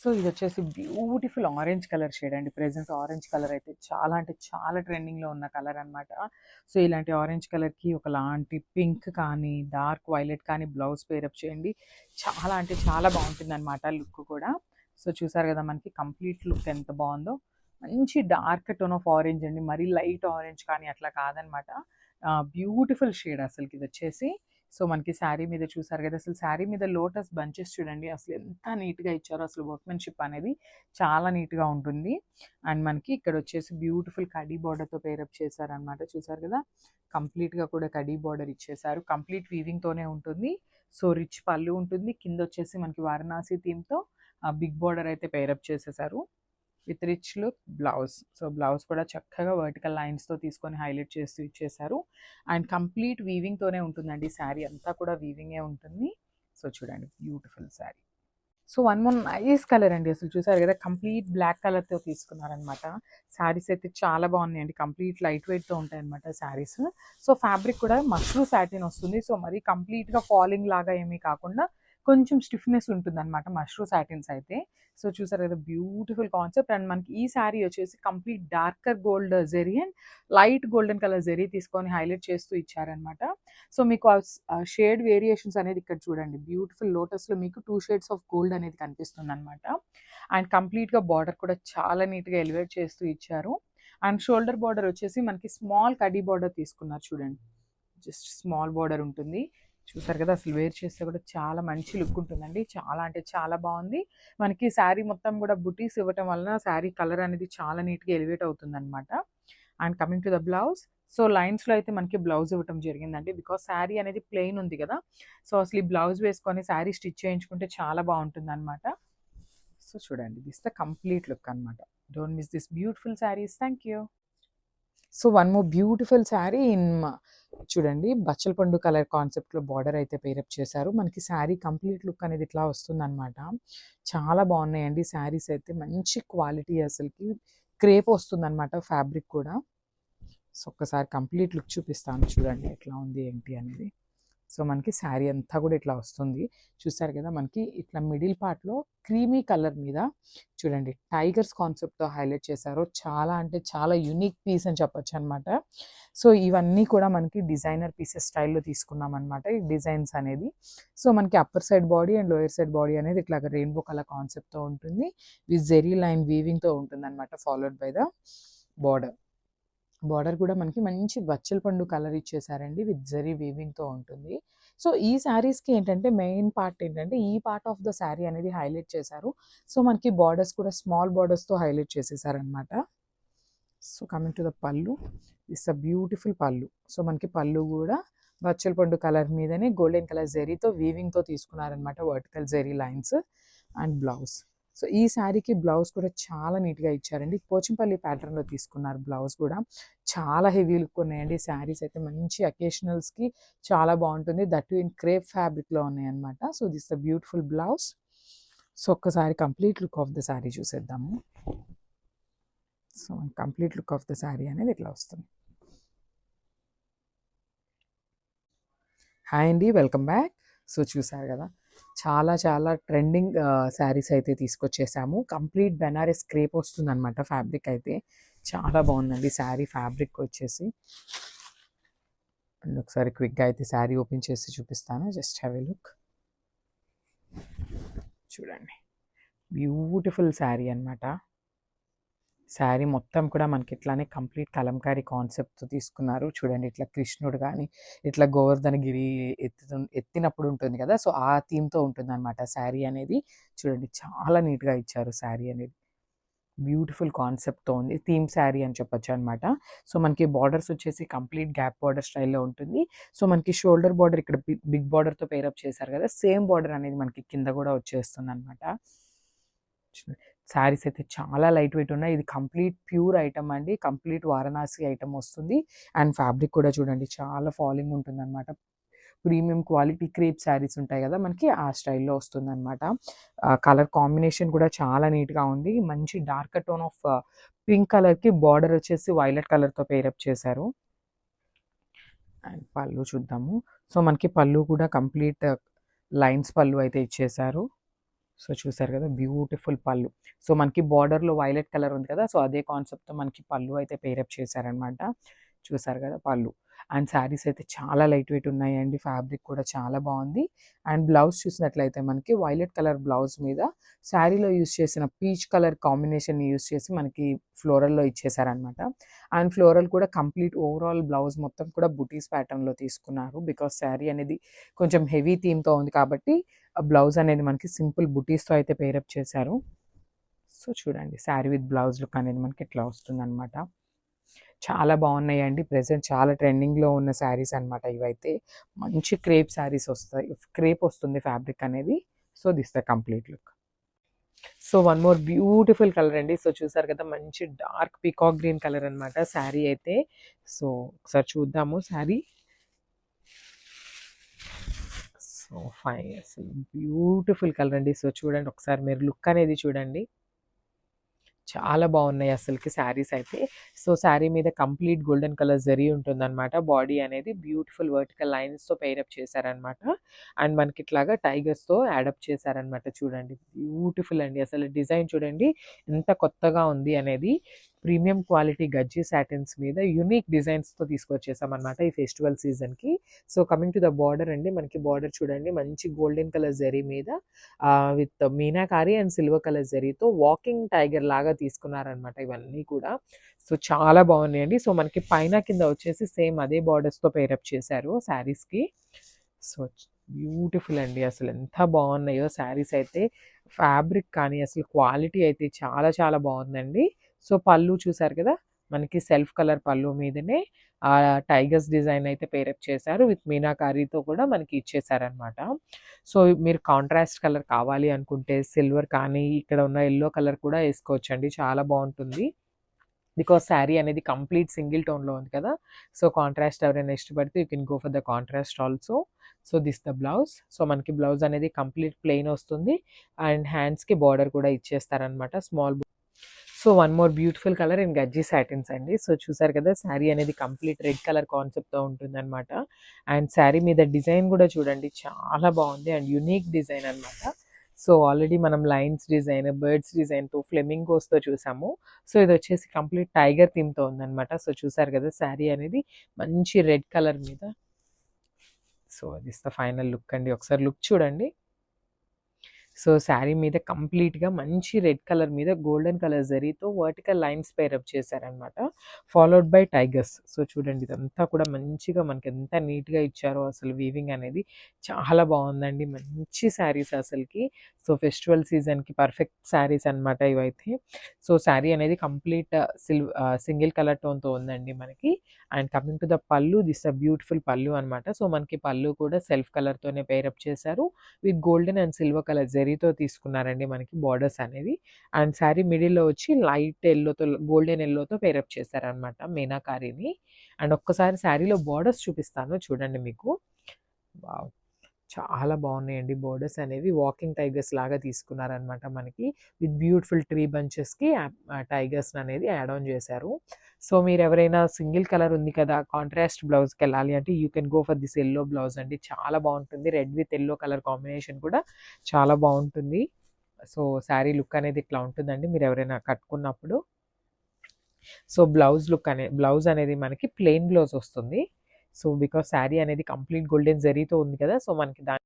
So ఇది వచ్చేసి beautiful orange colour shade అండి. ప్రెసెంట్ ఆరెంజ్ కలర్ అయితే చాలా అంటే చాలా ట్రెండింగ్లో ఉన్న కలర్ అన్నమాట. సో ఇలాంటి ఆరెంజ్ కలర్కి ఒకలాంటి పింక్ కానీ డార్క్ వైలెట్ కానీ బ్లౌజ్ పేరప్ చేయండి. చాలా అంటే చాలా బాగుంటుంది అనమాట లుక్ కూడా. సో చూసారు కదా మనకి కంప్లీట్ లుక్ ఎంత బాగుందో. మంచి డార్క్ టోన్ ఆఫ్ ఆరెంజ్ అండి. మరీ లైట్ ఆరెంజ్ కానీ అట్లా కాదనమాట బ్యూటిఫుల్ షేడ్ అసలుకి ఇది వచ్చేసి సో మనకి శారీ మీద చూసారు కదా! అసలు శారీ మీద లోటస్ బంచెస్ చూడండి అసలు ఎంత నీట్గా ఇచ్చారో! అసలు వర్క్మెన్షిప్ అనేది చాలా నీట్గా ఉంటుంది. అండ్ మనకి ఇక్కడ వచ్చేసి బ్యూటిఫుల్ కడీ బార్డర్తో పేరప్ చేశారనమాట చూసారు కదా! కంప్లీట్గా కూడా కడీ బార్డర్ ఇచ్చేసారు కంప్లీట్ వీవింగ్తోనే ఉంటుంది. సో రిచ్ పళ్ళు ఉంటుంది. కింద వచ్చేసి మనకి వారణాసి థీమ్తో బిగ్ బార్డర్ అయితే పేరప్ చేసేసారు with rich look blouse. So blouse కూడా చక్కగా వర్టికల్ లైన్స్తో తీసుకొని హైలైట్ చేస్తూ ఇచ్చేసారు అండ్ కంప్లీట్ వీవింగ్తోనే ఉంటుందండి శారీ. అంతా కూడా వీవింగే ఉంటుంది. సో చూడండి beautiful sari. So one more nice colour అండి. అసలు చూసారు కదా కంప్లీట్ బ్లాక్ కలర్తో తీసుకున్నారనమాట. శారీస్ అయితే చాలా బాగున్నాయండి. కంప్లీట్ లైట్ వెయిట్తో ఉంటాయన్నమాట శారీస్. సో ఫ్యాబ్రిక్ కూడా మష్రూ శాటిన్ వస్తుంది. సో మరి కంప్లీట్గా ఫాలింగ్ లాగా ఏమీ కాకుండా కొంచెం స్టిఫ్నెస్ ఉంటుంది అనమాట మష్రూ సాటిన్స్ అయితే. సో చూసారు కదా బ్యూటిఫుల్ కాన్సెప్ట్. అండ్ మనకి ఈ శారీ వచ్చేసి complete darker gold zari and light golden colour zari తీసుకొని హైలైట్ చేస్తూ ఇచ్చారనమాట సో మీకు షేడ్ వేరియేషన్స్ అనేది ఇక్కడ చూడండి. బ్యూటిఫుల్ లోటస్లో మీకు టూ షేడ్స్ ఆఫ్ గోల్డ్ అనేది కనిపిస్తుంది అనమాట అండ్ కంప్లీట్గా బార్డర్ కూడా చాలా నీట్గా ఎలివేట్ చేస్తూ ఇచ్చారు. అండ్ షోల్డర్ బార్డర్ వచ్చేసి మనకి స్మాల్ కడీ బార్డర్ తీసుకున్నారు చూడండి. జస్ట్ స్మాల్ బార్డర్ ఉంటుంది. చూసారు కదా అసలు వేర్ చేస్తే కూడా చాలా మంచి లుక్ ఉంటుందండి. చాలా అంటే చాలా బాగుంది. మనకి శారీ మొత్తం కూడా బుటీస్ ఇవ్వటం వలన శారీ కలర్ అనేది చాలా నీట్గా ఎలివేట్ అవుతుంది అనమాట and coming to the blouse. So లైన్స్లో అయితే మనకి బ్లౌజ్ ఇవ్వటం జరిగిందండి. బికాస్ శారీ అనేది ప్లెయిన్ ఉంది కదా సో అసలు ఈ బ్లౌజ్ వేసుకొని శారీ స్టిచ్ చేయించుకుంటే చాలా బాగుంటుంది అనమాట సో చూడండి దిస్ ద కంప్లీట్ లుక్ అనమాట don't miss this beautiful saris. Thank you so one more beautiful sari in చూడండి బచ్చల పండు కలర్ కాన్సెప్ట్లో బార్డర్ అయితే పేరప్ చేశారు. మనకి శారీ కంప్లీట్ లుక్ అనేది ఇట్లా వస్తుందన్నమాట. చాలా బాగున్నాయండి శారీస్ అయితే. మంచి క్వాలిటీ అసలుకి. క్రేప్ వస్తుందన్నమాట ఫ్యాబ్రిక్ కూడా. సో ఒక్కసారి కంప్లీట్ లుక్ చూపిస్తాను. చూడండి ఎట్లా ఉంది ఏంటి అనేది. సో మనకి శారీ అంతా కూడా ఇట్లా వస్తుంది. చూసారు కదా మనకి ఇట్లా మిడిల్ పార్ట్లో క్రీమీ కలర్ మీద చూడండి టైగర్స్ కాన్సెప్ట్తో హైలైట్ చేశారు. చాలా అంటే చాలా యూనిక్ పీస్ అని చెప్పొచ్చు అనమాట సో ఇవన్నీ కూడా మనకి డిజైనర్ పీసెస్ స్టైల్లో తీసుకున్నాం అనమాట ఈ డిజైన్స్ అనేది. సో మనకి upper side body and lower side body అనేది ఇట్లా రెయిన్బో కలర్ కాన్సెప్ట్తో ఉంటుంది. విత్ జెరీ లైన్ వీవింగ్తో ఉంటుంది అనమాట followed by the border. Border కూడా మనకి మంచి బచ్చల పండు కలర్ ఇచ్చేసారండి విత్ జరీ వీవింగ్తో ఉంటుంది. సో ఈ శారీస్కి ఏంటంటే మెయిన్ పార్ట్ ఏంటంటే ఈ పార్ట్ ఆఫ్ ద శారీ అనేది హైలైట్ చేశారు. సో మనకి బార్డర్స్ కూడా స్మాల్ బార్డర్స్తో highlight చేసేసారనమాట so coming to the pallu. It's a beautiful pallu. So మనకి పళ్ళు కూడా బచ్చల పండు కలర్ మీదనే గోల్డెన్ కలర్ జెరీతో వీవింగ్తో తీసుకున్నారనమాట vertical zari lines and blouse. So ఈ శారీకి బ్లౌజ్ కూడా చాలా నీట్గా ఇచ్చారండి. పోచంపల్లి ప్యాటర్న్లో తీసుకున్నారు బ్లౌజ్ కూడా. చాలా హెవీ లుక్ ఉన్నాయండి. శారీస్ అయితే మంచి అకేషనల్స్కి చాలా బాగుంటుంది. దట్ ఇన్ క్రేప్ ఫ్యాబ్రిక్లో ఉన్నాయి అనమాట so this the beautiful blouse. So ఒక్కసారి complete look of the sari చూసేద్దాము. So complete look of the sari అనేది ఇట్లా వస్తుంది. హాయ్ అండి. Welcome back. సో చూసారు కదా. చాలా చాలా ట్రెండింగ్ శారీస్ అయితే తీసుకొచ్చేసాము. కంప్లీట్ బెనారస్ క్రేప్ వస్తుంది అనమాట ఫ్యాబ్రిక్ అయితే. చాలా బాగుందండి శారీ ఫ్యాబ్రిక్ వచ్చేసి. అండ్ ఒకసారి క్విక్గా అయితే శారీ ఓపెన్ చేసి చూపిస్తాను. Just have a look. చూడండి. బ్యూటిఫుల్ శారీ అనమాట శారీ మొత్తం కూడా మనకి ఇట్లానే కంప్లీట్ కలంకారీ కాన్సెప్ట్తో తీసుకున్నారు. చూడండి ఇట్లా కృష్ణుడు కానీ ఇట్లా గోవర్ధనగిరి ఎత్తు ఎత్తినప్పుడు ఉంటుంది కదా! సో ఆ థీమ్తో ఉంటుంది అనమాట శారీ అనేది. చూడండి చాలా నీట్గా ఇచ్చారు శారీ అనేది. బ్యూటిఫుల్ కాన్సెప్ట్తో ఉంది. థీమ్ శారీ అని చెప్పొచ్చు అనమాట సో మనకి బార్డర్స్ వచ్చేసి కంప్లీట్ గ్యాప్ బార్డర్ స్టైల్లో ఉంటుంది. సో మనకి షోల్డర్ బార్డర్ ఇక్కడ బిగ్ బార్డర్తో పేరప్ చేశారు కదా! సేమ్ బార్డర్ అనేది మనకి కింద కూడా వచ్చేస్తుంది అనమాట శారీస్ అయితే చాలా లైట్ వెయిట్ ఉన్నాయి. ఇది కంప్లీట్ ప్యూర్ ఐటమ్ అండి. కంప్లీట్ వారణాసి ఐటమ్ వస్తుంది. అండ్ ఫ్యాబ్రిక్ కూడా చూడండి చాలా ఫాలింగ్ ఉంటుంది అనమాట ప్రీమియం క్వాలిటీ క్రేప్ శారీస్ ఉంటాయి కదా మనకి ఆ స్టైల్లో వస్తుంది అనమాట కలర్ కాంబినేషన్ కూడా చాలా నీట్గా ఉంది. మంచి డార్క్ టోన్ ఆఫ్ పింక్ కలర్కి బార్డర్ వచ్చేసి వైలెట్ కలర్తో పేరప్ చేశారు. అండ్ పళ్ళు చూద్దాము. సో మనకి పళ్ళు కూడా కంప్లీట్ లైన్స్ పళ్ళు అయితే ఇచ్చేసారు సో చూసారు కదా! బ్యూటిఫుల్ పళ్ళు. సో మనకి బార్డర్లో వైలెట్ కలర్ ఉంది కదా! సో అదే కాన్సెప్ట్తో మనకి పళ్ళు అయితే పేరప్ చేశారనమాట చూసారు కదా! పళ్ళు. అండ్ శారీస్ అయితే చాలా లైట్ వెయిట్ ఉన్నాయండి. ఫ్యాబ్రిక్ కూడా చాలా బాగుంది. అండ్ బ్లౌజ్ చూసినట్లయితే మనకి వైలెట్ కలర్ బ్లౌజ్ మీద శారీలో యూస్ చేసిన పీచ్ కలర్ కాంబినేషన్ యూస్ చేసి మనకి ఫ్లోరల్లో ఇచ్చేసారనమాట అండ్ ఫ్లోరల్ కూడా కంప్లీట్ ఓవరాల్ బ్లౌజ్ మొత్తం కూడా బుటీస్ ప్యాటర్న్లో తీసుకున్నారు. బికాస్ శారీ అనేది కొంచెం హెవీ థీమ్తో ఉంది కాబట్టి బ్లౌజ్ అనేది మనకి సింపుల్ బుటీస్తో అయితే పేరప్ చేశారు. సో చూడండి శారీ విత్ బ్లౌజ్ లుక్ అనేది మనకి ఇట్లా వస్తుంది చాలా బాగున్నాయండి. ప్రెసెంట్ చాలా ట్రెండింగ్లో ఉన్న శారీస్ అనమాట ఇవైతే. మంచి క్రేప్ శారీస్ వస్తాయి. క్రేప్ వస్తుంది ఫ్యాబ్రిక్ అనేది. So this the complete look. So one more beautiful colour అండి. సో చూసారు కదా మంచి డార్క్ పీకాక్ గ్రీన్ కలర్ అనమాట శారీ అయితే. సో ఒకసారి చూద్దాము శారీ. So fine. అసలు బ్యూటిఫుల్ కలర్ అండి. సో చూడండి ఒకసారి మీరు లుక్ అనేది చూడండి. చాలా బాగున్నాయి అసలుకి శారీస్ అయితే. సో శారీ మీద కంప్లీట్ గోల్డెన్ కలర్ జరీ ఉంటుందన్నమాట. బాడీ అనేది బ్యూటిఫుల్ వర్టికల్ లైన్స్తో పేరప్ చేశారనమాట అండ్ మనకి ఇట్లాగా టైగర్స్తో యాడప్ చేశారనమాట చూడండి. బ్యూటిఫుల్ అండి. అసలు డిజైన్ చూడండి ఎంత కొత్తగా ఉంది అనేది. ప్రీమియం క్వాలిటీ గజ్జి సాటిన్స్ మీద యూనిక్ డిజైన్స్తో తీసుకొచ్చేసాం అనమాట ఈ ఫెస్టివల్ సీజన్కి so coming to the border అండి మనకి బార్డర్ చూడండి మంచి గోల్డెన్ కలర్ జరీ మీద with meenakari and silver colour జరీతో వాకింగ్ టైగర్ లాగా తీసుకున్నారనమాట ఇవన్నీ కూడా. సో చాలా బాగున్నాయండి. సో మనకి పైన కింద వచ్చేసి సేమ్ అదే బార్డర్స్తో పేరప్ చేశారు శారీస్కి సో బ్యూటిఫుల్ అండి. అసలు ఎంత బాగున్నాయో శారీస్ అయితే ఫ్యాబ్రిక్ కానీ అసలు క్వాలిటీ అయితే చాలా చాలా బాగుందండి. సో పళ్ళు చూసారు కదా? మనకి సెల్ఫ్ కలర్ పళ్ళు మీదనే ఆ టైగర్స్ డిజైన్ అయితే పేరప్ చేశారు. విత్ మీనాకారీతో కూడా మనకి ఇచ్చేసారనమాట సో మీరు కాంట్రాస్ట్ కలర్ కావాలి అనుకుంటే సిల్వర్ కానీ ఇక్కడ ఉన్న ఎల్లో కలర్ కూడా వేసుకోవచ్చండి. చాలా బాగుంటుంది. బికాస్ శారీ అనేది కంప్లీట్ సింగిల్ టోన్లో ఉంది కదా? సో కాంట్రాస్ట్ ఎవరైనా ఇష్టపడితే you can go for the contrast also. So this the blouse. So మనకి బ్లౌజ్ అనేది కంప్లీట్ ప్లెయిన్ వస్తుంది. అండ్ హ్యాండ్స్కి బార్డర్ కూడా ఇచ్చేస్తారనమాట small so one more beautiful colour in gajji satins అండి. సో చూసారు కదా శారీ అనేది కంప్లీట్ రెడ్ కలర్ కాన్సెప్ట్తో ఉంటుందన్నమాట. అండ్ శారీ మీద డిజైన్ కూడా చూడండి చాలా బాగుంది అండ్ యునిక్ డిజైన్ అనమాట సో ఆల్రెడీ మనం లైన్స్ డిజైన్ బర్డ్స్ డిజైన్తో ఫ్లెమింగోస్తో చూసాము. సో ఇది వచ్చేసి కంప్లీట్ టైగర్ థీమ్తో ఉందన్నమాట. సో చూసారు కదా శారీ అనేది మంచి రెడ్ కలర్ మీద. So this the final look అండి. ఒకసారి లుక్ చూడండి. సో శారీ మీద కంప్లీట్గా మంచి రెడ్ కలర్ మీద గోల్డెన్ కలర్ జరీతో వర్టికల్ లైన్స్ పేరప్ చేశారనమాట. Followed by tigers. సో చూడండి ఇదంతా కూడా మంచిగా మనకి ఎంత నీట్గా ఇచ్చారో అసలు వీవింగ్ అనేది చాలా బాగుందండి. మంచి శారీస్ అసలుకి. సో ఫెస్టివల్ సీజన్కి పర్ఫెక్ట్ శారీస్ అనమాట ఇవైతే. సో శారీ అనేది కంప్లీట్ సిల్ సింగిల్ కలర్ టోన్తో ఉందండి మనకి. And coming to the pallu this a beautiful pallu అనమాట. సో మనకి పళ్ళు కూడా సెల్ఫ్ కలర్తోనే పేరప్ చేశారు. With golden and silver colour జరీతో తీసుకున్నారండి మనకి బార్డర్స్ అనేది. అండ్ శారీ మిడిల్లో వచ్చి లైట్ ఎల్లోతో గోల్డెన్ ఎల్లోతో పేరప్ చేశారనమాట మీనాకారిని. అండ్ ఒక్కసారి శారీలో బార్డర్స్ చూపిస్తాను చూడండి మీకు. వావ్! చాలా బాగున్నాయండి బోర్డర్స్ అనేవి. వాకింగ్ టైగర్స్ లాగా తీసుకున్నారనమాట మనకి. విత్ బ్యూటిఫుల్ ట్రీ బంచెస్కి టైగర్స్ అనేది యాడ్ ఆన్ చేశారు. సో మీరు ఎవరైనా సింగిల్ కలర్ ఉంది కదా కాంట్రాస్ట్ బ్లౌజ్కి వెళ్ళాలి అంటే you can go for this yellow blouse అండి. చాలా బాగుంటుంది. Red with yellow colour combination కూడా చాలా బాగుంటుంది. సో శారీ లుక్ అనేది ఇట్లా ఉంటుందండి. మీరు ఎవరైనా కట్టుకున్నప్పుడు. సో బ్లౌజ్ లుక్ అనే బ్లౌజ్ అనేది మనకి ప్లెయిన్ బ్లౌజ్ వస్తుంది. సో బికాస్ శారీ అనేది కంప్లీట్ గోల్డెన్ జరీతో ఉంది కదా సో మనకి దాని